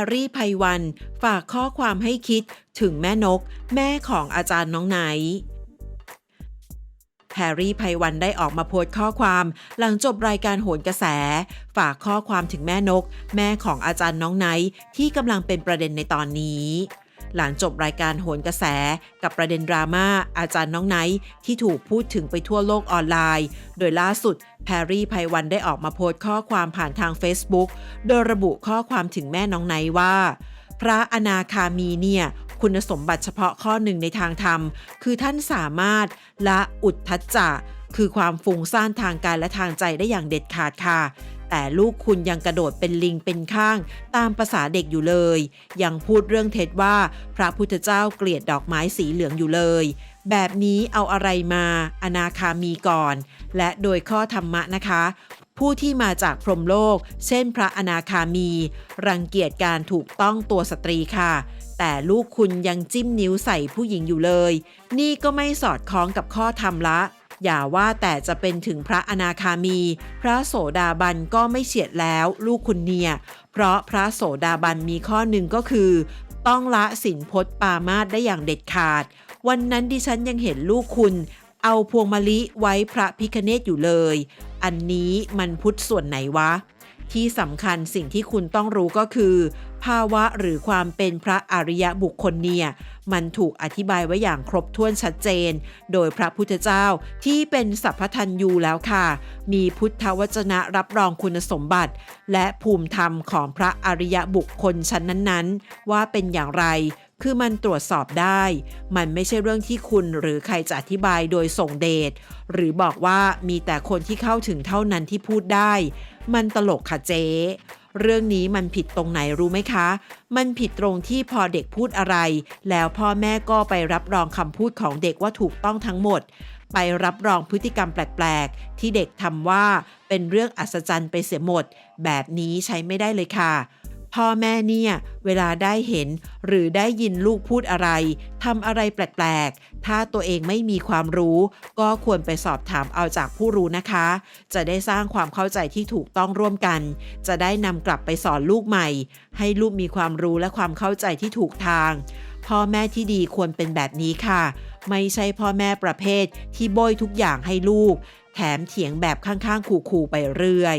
รรี่ไพวัน ฝากข้อความให้คิดถึงแม่นก แม่ของอาจารย์น้องไหนแพรรี่ไพวันได้ออกมาโพสต์ข้อความหลังจบรายการโหนกระแส ฝากข้อความถึงแม่นก แม่ของอาจารย์น้องไนท์ที่กำลังเป็นประเด็นในตอนนี้ หลังจบรายการโหนกระแส กับประเด็นดราม่าอาจารย์น้องไนท์ที่ถูกพูดถึงไปทั่วโลกออนไลน์ โดยล่าสุดแพรรี่ไพวันได้ออกมาโพสต์ข้อความผ่านทาง Facebook โดยระบุข้อความถึงแม่น้องไนท์ว่า พระอนาคามีเนี่ยคุณสมบัติเฉพาะข้อหนึ่งในทางธรรม คือท่านสามารถละอุทธัจจะคือความฟุ้งซ่านทางกายและทางใจได้อย่างเด็ดขาดค่ะ แต่ลูกคุณยังกระโดดเป็นลิงเป็นข้าง ตามภาษาเด็กอยู่เลย ยังพูดเรื่องเท็จว่าพระพุทธเจ้าเกลียดดอกไม้สีเหลืองอยู่เลย แบบนี้เอาอะไรมา อนาคามีก่อน และโดยข้อธรรมะนะคะผู้ที่มาจากพรหมโลก เช่นพระอนาคามี รังเกียจการถูกต้องตัวสตรีค่ะ แต่ลูกคุณยังจิ้มนิ้วใส่ผู้หญิงอยู่เลย นี่ก็ไม่สอดคล้องกับข้อธรรมละ อย่าว่าแต่จะเป็นถึงพระอนาคามี พระโสดาบันก็ไม่เฉียดแล้วลูกคุณเนี่ย เพราะพระโสดาบันมีข้อหนึ่งก็คือ ต้องละสินพจน์ปามาสได้อย่างเด็ดขาด วันนั้นดิฉันยังเห็นลูกคุณ เอาพวงมะลิไว้พระพิคเนตอยู่เลย อันนี้มันพุทธส่วนไหนวะ ที่สำคัญสิ่งที่คุณต้องรู้ก็คือ ภาวะหรือความเป็นพระอริยบุคคลเนี่ย มันถูกอธิบายไว้อย่างครบถ้วนชัดเจน โดยพระพุทธเจ้าที่เป็นสัพพทัญยูแล้วค่ะ มีพุทธวจนะรับรองคุณสมบัติ และภูมิธรรมของพระอริยบุคคลชั้นนั้นๆ ว่าเป็นอย่างไรคือมันตรวจสอบได้ มันไม่ใช่เรื่องที่คุณหรือใครจะอธิบายโดยส่งเดช หรือบอกว่ามีแต่คนที่เข้าถึงเท่านั้นที่พูดได้ มันตลกค่ะเจ๊ เรื่องนี้มันผิดตรงไหนรู้ไหมคะ มันผิดตรงที่พอเด็กพูดอะไร แล้วพ่อแม่ก็ไปรับรองคำพูดของเด็กว่าถูกต้องทั้งหมด ไปรับรองพฤติกรรมแปลกๆ ที่เด็กทำว่าเป็นเรื่องอัศจรรย์ไปเสียหมด แบบนี้ใช้ไม่ได้เลยค่ะ พ่อแม่เนี่ยเวลาได้เห็นหรือได้ยินลูกพูดอะไรทำอะไรแปลกๆ ถ้าตัวเองไม่มีความรู้ ก็ควรไปสอบถามเอาจากผู้รู้นะคะ จะได้สร้างความเข้าใจที่ถูกต้องร่วมกัน จะได้นำกลับไปสอนลูกใหม่ ให้ลูกมีความรู้และความเข้าใจที่ถูกทาง พ่อแม่ที่ดีควรเป็นแบบนี้ค่ะ ไม่ใช่พ่อแม่ประเภทที่โบยทุกอย่างให้ลูก แถมเถียงแบบข้างๆขู่ๆไปเรื่อย